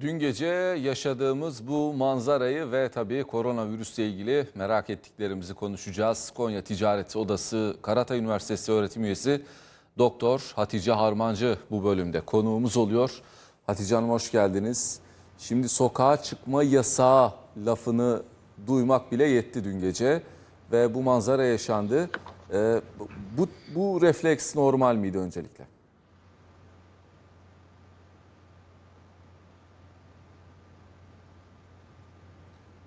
Dün gece yaşadığımız bu manzarayı ve tabii koronavirüsle ilgili merak ettiklerimizi konuşacağız. Konya Ticaret Odası Karatay Üniversitesi öğretim üyesi Doktor Hatice Harmancı bu bölümde konuğumuz oluyor. Hatice Hanım hoş geldiniz. Şimdi sokağa çıkma yasağı lafını duymak bile yetti dün gece ve bu manzara yaşandı. Ee, bu, bu refleks normal miydi öncelikle?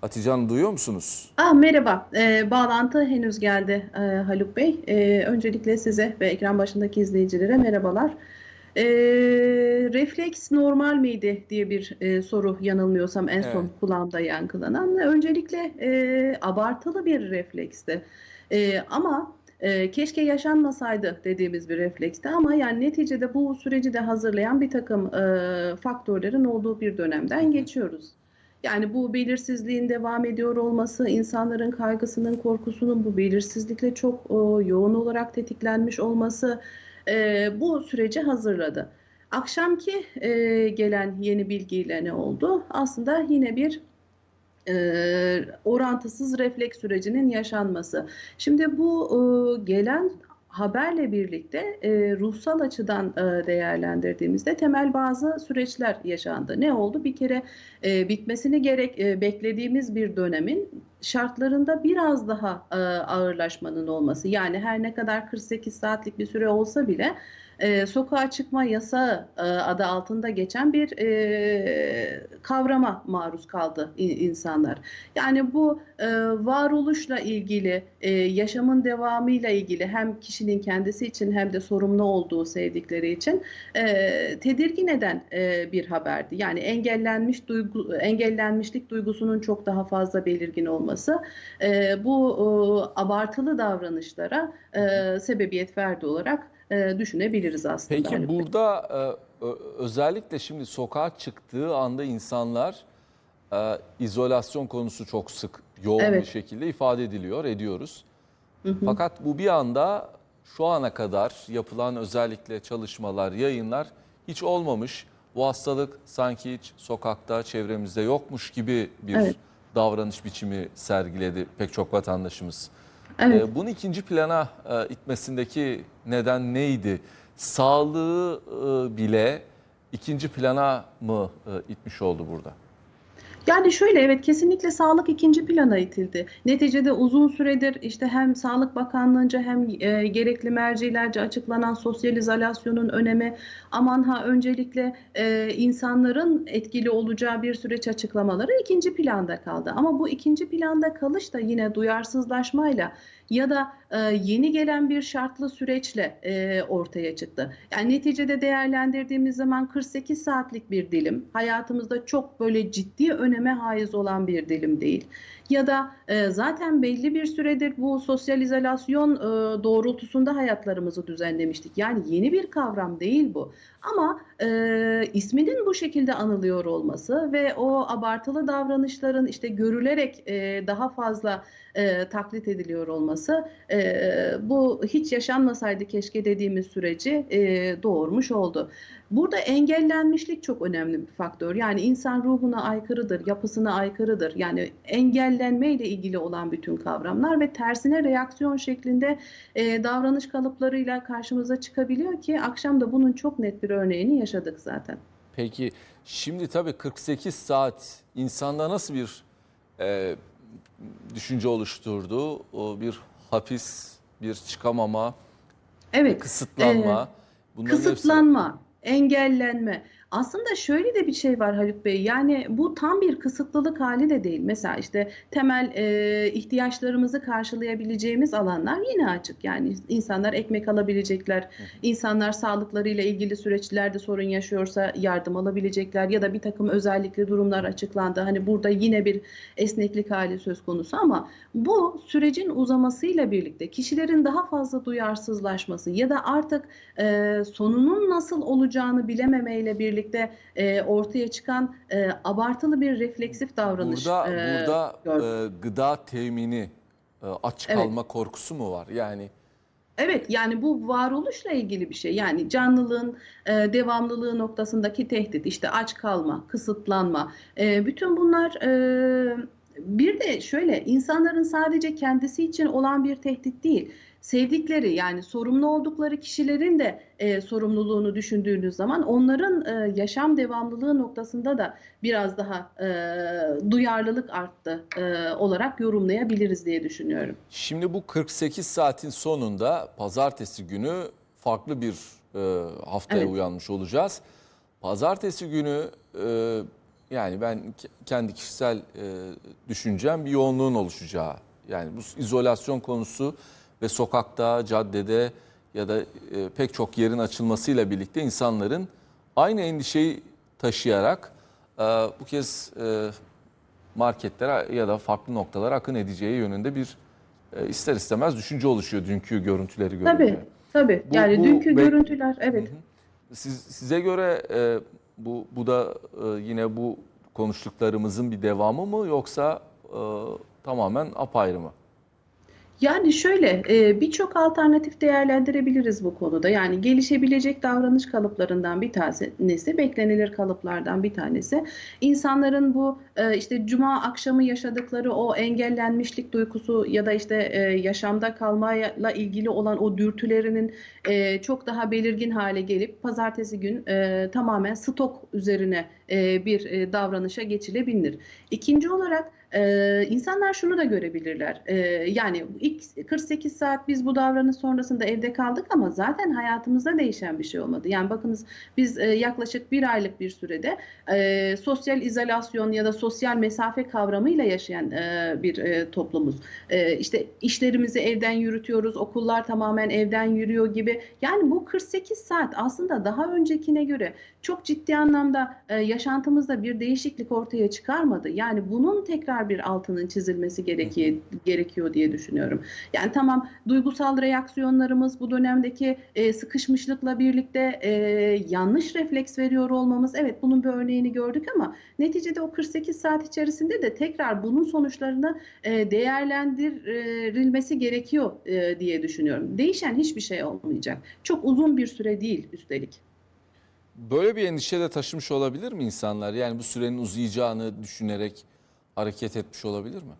Hatice Hanım duyuyor musunuz? Ah, merhaba. Ee, bağlantı henüz geldi e, Haluk Bey. Ee, öncelikle size ve ekran başındaki izleyicilere merhabalar. Ee, refleks normal miydi diye bir e, soru yanılmıyorsam en son Evet. kulağımda yankılanan. Öncelikle e, abartılı bir refleksti. E, ama e, keşke yaşanmasaydı dediğimiz bir refleksti ama yani neticede bu süreci de hazırlayan bir takım e, faktörlerin olduğu bir dönemden geçiyoruz. Yani bu belirsizliğin devam ediyor olması, insanların kaygısının, korkusunun bu belirsizlikle çok e, yoğun olarak tetiklenmiş olması e, bu süreci hazırladı. Akşamki e, gelen yeni bilgiyle ne oldu? Aslında yine bir e, orantısız refleks sürecinin yaşanması. Şimdi bu e, gelen haberle birlikte e, ruhsal açıdan e, değerlendirdiğimizde temel bazı süreçler yaşandı. Ne oldu? Bir kere e, bitmesini gerek e, beklediğimiz bir dönemin şartlarında biraz daha e, ağırlaşmanın olması. Yani her ne kadar 48 saatlik bir süre olsa bile e, sokağa çıkma yasağı e, adı altında geçen bir e, kavrama maruz kaldı insanlar. Yani bu e, varoluşla ilgili, e, yaşamın devamıyla ilgili hem kişinin kendisi için hem de sorumlu olduğu sevdikleri için e, tedirgin eden e, bir haberdi. Yani engellenmiş duygu, engellenmişlik duygusunun çok daha fazla belirgin olması e, bu e, abartılı davranışlara e, sebebiyet verdi olarak e, düşünebiliriz aslında. Peki Haluk Bey. burada e, özellikle şimdi sokağa çıktığı anda insanlar e, izolasyon konusu çok sık yoğun Evet. bir şekilde ifade ediliyor, ediyoruz. Hı hı. Fakat bu bir anda şu ana kadar yapılan özellikle çalışmalar, yayınlar hiç olmamış. Bu hastalık sanki hiç sokakta, çevremizde yokmuş gibi bir Evet. davranış biçimi sergiledi pek çok vatandaşımız. Evet. Ee, Bunu ikinci plana e, itmesindeki neden neydi? Sağlığı e, bile ikinci plana mı e, itmiş oldu burada? Yani şöyle evet kesinlikle sağlık ikinci plana itildi. Neticede uzun süredir işte hem Sağlık Bakanlığı'nca hem e, gerekli mercilerce açıklanan sosyal izolasyonun önemi aman ha öncelikle e, insanların etkili olacağı bir süreç açıklamaları ikinci planda kaldı. Ama bu ikinci planda kalış da yine duyarsızlaşmayla ya da e, yeni gelen bir şartlı süreçle e, ortaya çıktı. Yani neticede değerlendirdiğimiz zaman 48 saatlik bir dilim hayatımızda çok böyle ciddi öneme haiz olan bir dilim değil. Ya da e, zaten belli bir süredir bu sosyal izolasyon e, doğrultusunda hayatlarımızı düzenlemiştik. Yani yeni bir kavram değil bu. Ama e, isminin bu şekilde anılıyor olması ve o abartılı davranışların işte görülerek e, daha fazla e, taklit ediliyor olması e, bu hiç yaşanmasaydı keşke dediğimiz süreci e, doğurmuş oldu. Burada engellenmişlik çok önemli bir faktör. Yani insan ruhuna aykırıdır, yapısına aykırıdır. Yani engellenme ile ilgili olan bütün kavramlar ve tersine reaksiyon şeklinde e, davranış kalıplarıyla karşımıza çıkabiliyor ki akşam da bunun çok net bir örneğini yaşadık zaten. Peki şimdi tabii 48 saat insanda nasıl bir e, düşünce oluşturdu? O bir hapis, bir çıkamama, Evet. kısıtlanma. Bunların hepsi var. Kısıtlanma, engellenme. Aslında şöyle de bir şey var Haluk Bey. Yani bu tam bir kısıtlılık hali de değil. Mesela işte temel e, ihtiyaçlarımızı karşılayabileceğimiz alanlar yine açık. Yani insanlar ekmek alabilecekler, insanlar sağlıklarıyla ilgili süreçlerde sorun yaşıyorsa yardım alabilecekler ya da bir takım özellikle durumlar açıklandı. Hani burada yine bir esneklik hali söz konusu ama bu sürecin uzamasıyla birlikte kişilerin daha fazla duyarsızlaşması ya da artık e, sonunun nasıl olacağını bilememeyle birlikte e, ortaya çıkan e, abartılı bir refleksif davranış Burada e, burada e, gıda temini, e, aç Evet. kalma korkusu mu var? Yani Evet yani bu varoluşla ilgili bir şey. Yani canlılığın e, devamlılığı noktasındaki tehdit, işte aç kalma, kısıtlanma. E, bütün bunlar e, bir de şöyle insanların sadece kendisi için olan bir tehdit değil. Sevdikleri yani sorumlu oldukları kişilerin de e, sorumluluğunu düşündüğünüz zaman onların e, yaşam devamlılığı noktasında da biraz daha e, duyarlılık arttı e, olarak yorumlayabiliriz diye düşünüyorum. Şimdi bu 48 saatin sonunda pazartesi günü farklı bir e, haftaya Evet. uyanmış olacağız. Pazartesi günü e, yani ben ke- kendi kişisel e, düşüncem bir yoğunluğun oluşacağı. Yani bu izolasyon konusu ve sokakta, caddede ya da e, pek çok yerin açılmasıyla birlikte insanların aynı endişeyi taşıyarak e, bu kez e, marketlere ya da farklı noktalara akın edeceği yönünde bir ister istemez düşünce oluşuyor dünkü görüntüleri görünce. Tabii, tabii. Bu- yani bu dünkü bek- görüntüler, evet. Siz, size göre e, bu bu da e, yine bu konuştuklarımızın bir devamı mı yoksa e, tamamen apayrı mı? Yani şöyle e, birçok alternatif değerlendirebiliriz bu konuda. Yani gelişebilecek davranış kalıplarından bir tanesi, beklenilir kalıplardan bir tanesi. İnsanların bu e, işte cuma akşamı yaşadıkları o engellenmişlik duygusu ya da işte e, yaşamda kalmayla ilgili olan o dürtülerinin çok daha belirgin hale gelip pazartesi gün tamamen stok üzerine bir davranışa geçilebilir. İkinci olarak ee, insanlar şunu da görebilirler. Ee, yani ilk 48 saat biz bu davranış sonrasında evde kaldık ama zaten hayatımızda değişen bir şey olmadı. Yani bakınız biz e, yaklaşık bir aylık bir sürede e, sosyal izolasyon ya da sosyal mesafe kavramıyla yaşayan e, bir e, toplumuz. E, işte işlerimizi evden yürütüyoruz, okullar tamamen evden yürüyor gibi. Yani bu 48 saat aslında daha öncekine göre çok ciddi anlamda e, yaşantımızda bir değişiklik ortaya çıkarmadı. Yani bunun tekrar bir altının çizilmesi gerekiyor, gerekiyor diye düşünüyorum. Yani tamam duygusal reaksiyonlarımız bu dönemdeki e, sıkışmışlıkla birlikte e, yanlış refleks veriyor olmamız evet bunun bir örneğini gördük ama neticede o 48 saat içerisinde de tekrar bunun sonuçlarını e, değerlendirilmesi gerekiyor e, diye düşünüyorum. Değişen hiçbir şey olmayacak. Çok uzun bir süre değil üstelik. Böyle bir endişe de taşımış olabilir mi insanlar? Yani bu sürenin uzayacağını düşünerek hareket etmiş olabilir mi?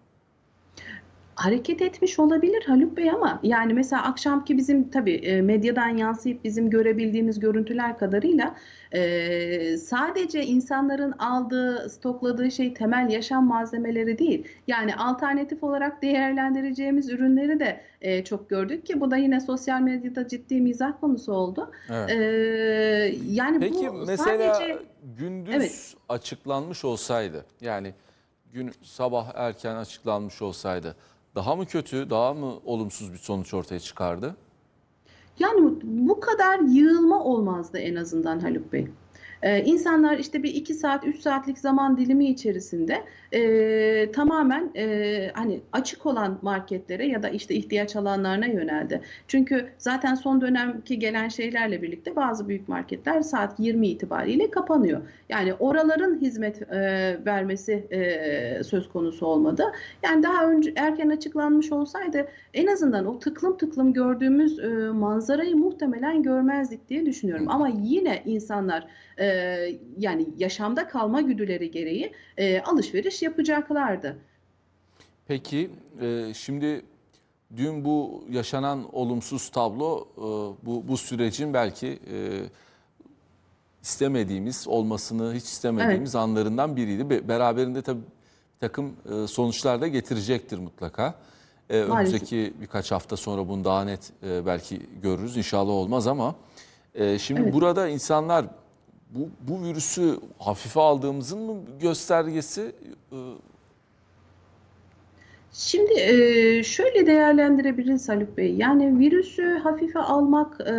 hareket etmiş olabilir Haluk Bey ama yani mesela akşamki bizim tabii e, medyadan yansıyıp bizim görebildiğimiz görüntüler kadarıyla e, sadece insanların aldığı, stokladığı şey temel yaşam malzemeleri değil. Yani alternatif olarak değerlendireceğimiz ürünleri de e, çok gördük ki bu da yine sosyal medyada ciddi mizah konusu oldu. Evet. E, yani Peki bu mesela sadece gündüz Evet. açıklanmış olsaydı yani gün sabah erken açıklanmış olsaydı daha mı kötü, daha mı olumsuz bir sonuç ortaya çıkardı? Yani bu kadar yığılma olmazdı en azından Haluk Bey. Ee, insanlar işte bir iki saat, üç saatlik zaman dilimi içerisinde e, tamamen e, hani açık olan marketlere ya da işte ihtiyaç alanlarına yöneldi. Çünkü zaten son dönemki gelen şeylerle birlikte bazı büyük marketler saat 20 itibariyle kapanıyor. Yani oraların hizmet e, vermesi e, söz konusu olmadı. Yani daha önce erken açıklanmış olsaydı en azından o tıklım tıklım gördüğümüz e, manzarayı muhtemelen görmezdik diye düşünüyorum. Ama yine insanlar e, yani yaşamda kalma güdüleri gereği alışveriş yapacaklardı. Peki şimdi dün bu yaşanan olumsuz tablo bu, bu sürecin belki istemediğimiz olmasını hiç istemediğimiz anlarından biriydi. Be- Beraberinde tabii takım sonuçlar da getirecektir mutlaka. Maalesef. önümüzdeki birkaç hafta sonra bunu daha net belki görürüz. İnşallah olmaz ama şimdi Evet. burada insanlar bu, bu virüsü hafife aldığımızın mı göstergesi e, Şimdi e, şöyle değerlendirebiliriz Haluk Bey. Yani virüsü hafife almak e,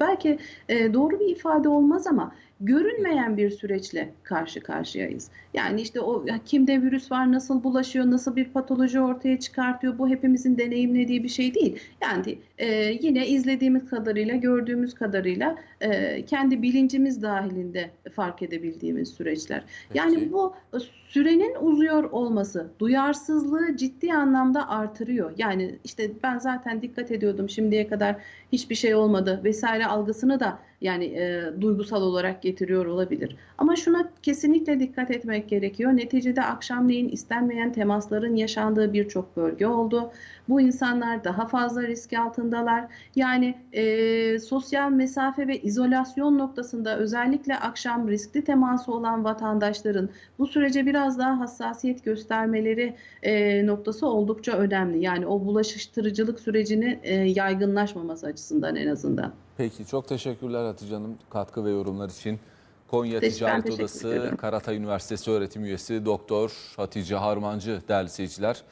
belki doğru bir ifade olmaz ama görünmeyen bir süreçle karşı karşıyayız. Yani işte o kimde virüs var, nasıl bulaşıyor, nasıl bir patoloji ortaya çıkartıyor bu hepimizin deneyimlediği bir şey değil. Yani e, yine izlediğimiz kadarıyla, gördüğümüz kadarıyla e, kendi bilincimiz dahilinde fark edebildiğimiz süreçler. Yani Peki. bu e, sürenin uzuyor olması duyarsızlığı ciddi anlamda artırıyor. Yani işte ben zaten dikkat ediyordum şimdiye kadar hiçbir şey olmadı vesaire algısını da yani e, duygusal olarak getiriyor olabilir. Ama şuna kesinlikle dikkat etmek gerekiyor. Neticede akşamleyin istenmeyen temasların yaşandığı birçok bölge oldu. Bu insanlar daha fazla risk altındalar. Yani e, sosyal mesafe ve izolasyon noktasında özellikle akşam riskli teması olan vatandaşların bu sürece biraz daha hassasiyet göstermeleri e, noktası oldukça önemli. Yani o bulaşıştırıcılık sürecinin e, yaygınlaşmaması açısından en azından. Peki çok teşekkürler Hatice Hanım katkı ve yorumlar için. Konya Ticaret Odası. Karatay Üniversitesi öğretim üyesi Doktor Hatice Harmancı değerli seyirciler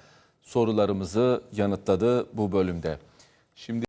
sorularımızı yanıtladı bu bölümde. Şimdi